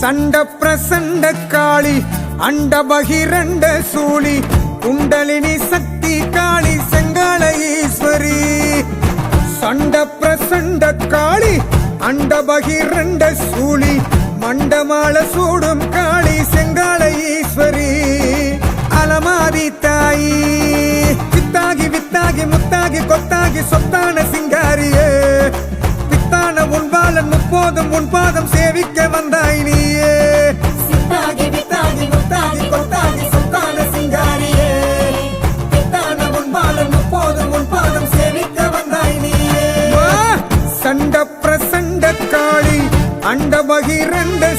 சண்ட பிரசண்ட காளி அண்ட பகிரண்ட சூழி குண்டலினி சக்தி காளி செங்கால ஈஸ்வரி. சண்ட பிரசண்ட காளி அண்ட பகிரண்ட சூழி மண்டமால சூடும் காளி செங்கால ஈஸ்வரி. அலமாரி தாயி வித்தாகி வித்தாகி முத்தாகி கொத்தாகி சொத்தான சிங்காரியே. பித்தான உன்பாலன் முப்போதும் உன் பாதம் சேவிக்க வந்தாய். மகிரண்ட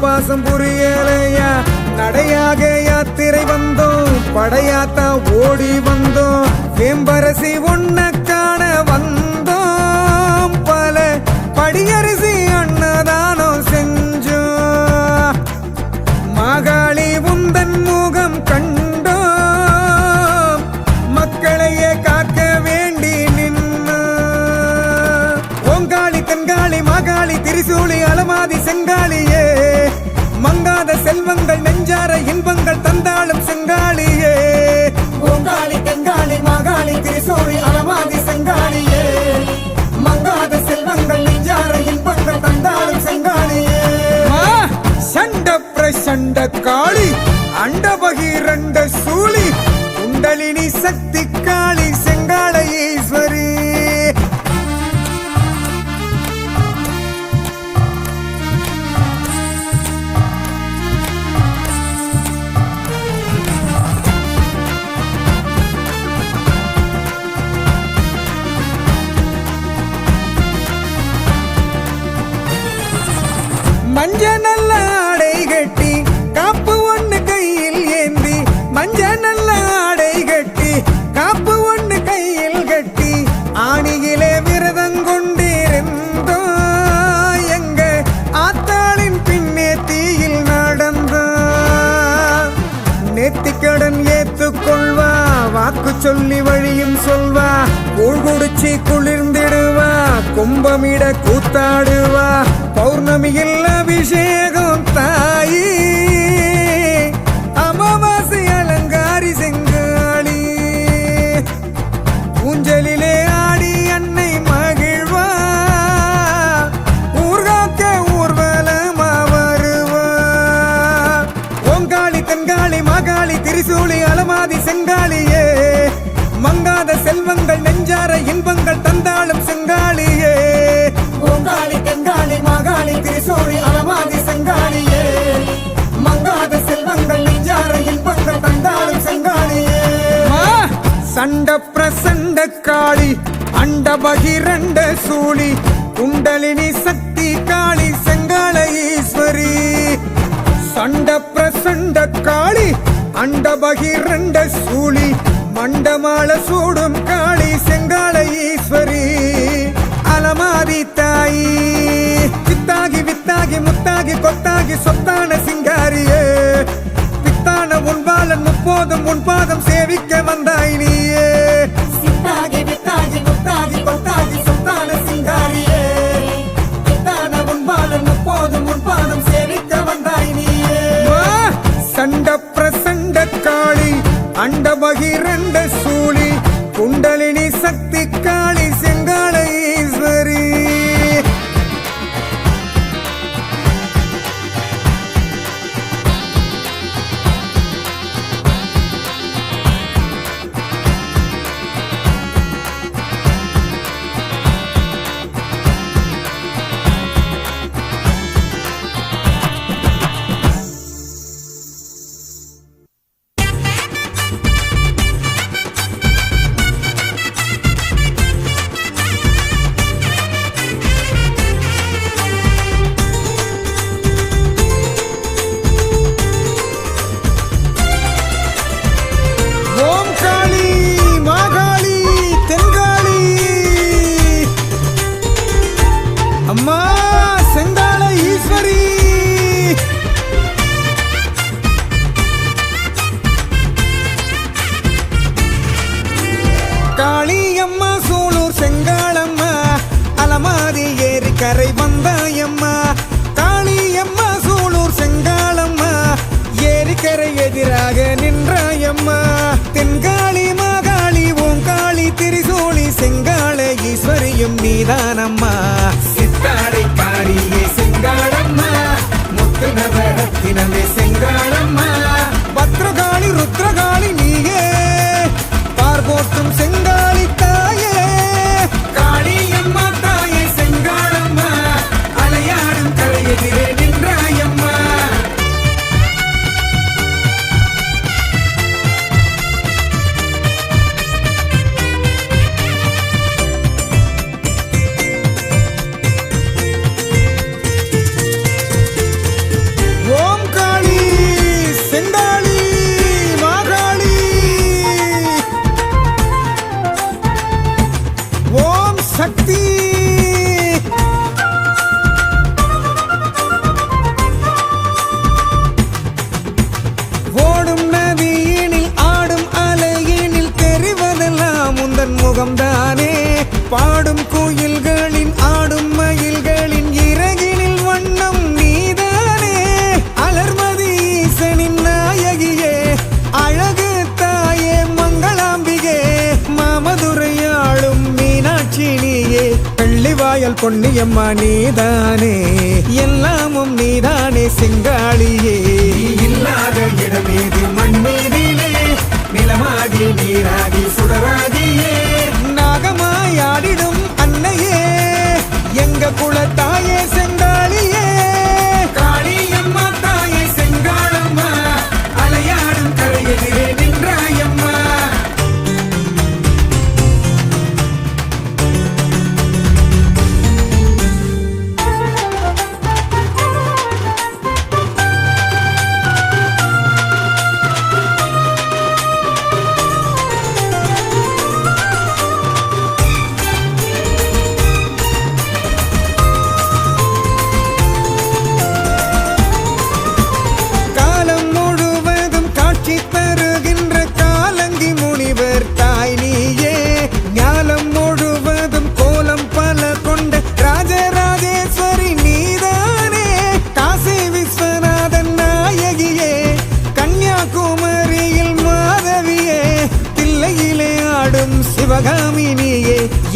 பாசம் புரியலையா? நடையாக யாத்திரை வந்தோம். படையாத்தா ஓடி வந்தோம். வேம்பரசி உன்ன காண வந்தோம். பல படியரிசி அன்னதானம் செஞ்சோம். மாகாளி உந்தன் முகம் கண்டோம். மக்களையே காக்க வேண்டி நின்னோம். ஓங்காளி தென்காளி மாகாளி திரிசூலி அலமாதி செங்காளி நெஞ்சார இன்பங்கள் தந்தாளும் செங்காளியே ஓங்காளி தெங்காளி மாகாளி திரிசூரி அலமாதி செங்காளியே மங்காத செல்வங்கள் நெஞ்சார இன்பங்கள் தந்தாலும் செங்காளியே சண்ட பிரசண்ட காளி அண்ட பகிரண்ட சூழி குண்டலினி சக்தி சொல்லி வழியும் சொல்வா. கூழ் குடிச்சு குளிர்ந்திடுவா. கும்பமிட கூத்தாடுவா. பௌர்ணமியில் அபிஷேகம் தாயி. சண்ட பிரசண்ட காளி அண்ட பகிரண்ட சூழி குண்டலினி சக்தி காளி செங்கால ஈஸ்வரி. சண்ட பிரசண்ட காளி அண்ட பகிரண்ட சூழி மண்டமால சூடும் காளி செங்கால ஈஸ்வரி. அலமாரி தாயி வித்தாகி வித்தாகி முத்தாகி கொத்தாகி சொத்தான சிங்காரியே. பித்தான உன்பாலன் முப்போதும் உன் பாதம் சேவிக்க வந்தாய் நீ. சண்ட பிரசண்ட காளி அண்ட பகிரண்ட சூழி காளி அம்மா சூலூர் செங்காளம்மா அலமாரி ஏறி கரை வந்தாயம்மா. காளி அம்மா சூலூர் செங்காளம்மா ஏறி கரை எதிராக நின்றாயம்மா. தென்காளி மாகாளி ஓங்காளி திரிசூலி செங்காள ஈஸ்வரியும் நீதானம்மா. முகம்தானே பாடும் கோயில்களின் ஆடும் மயில்களின் இறகினில் வண்ணம் நீதானே? அலர்மதி ஈசனின் நாயகியே அழகு தாயே மங்களாம்பிகே மாமதுரையாளும் மீனாட்சி நீயே பள்ளிவாயல் பொன்னியம்மா நீதானே எல்லாமும் நீதானே சிங்காளியே. இல்லாத இடமேது நிலமாகி நீராடி சுடராகியே நாகமாயாடிடும் அன்னையே. எங்க குலத்தாயே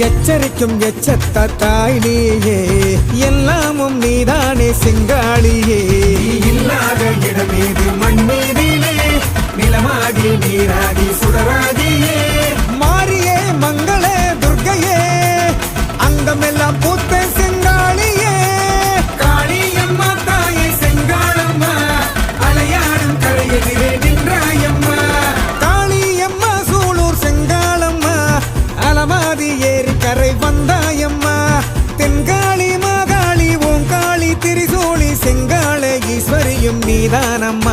எச்சரிக்கும் எச்சத்த தாயிலேயே எல்லாமும் நீதானே சிங்காளியே. இல்லாத இடமேது மண்மீதிலே நிலமாகி நீராகி சுடராகியே. தென்காளி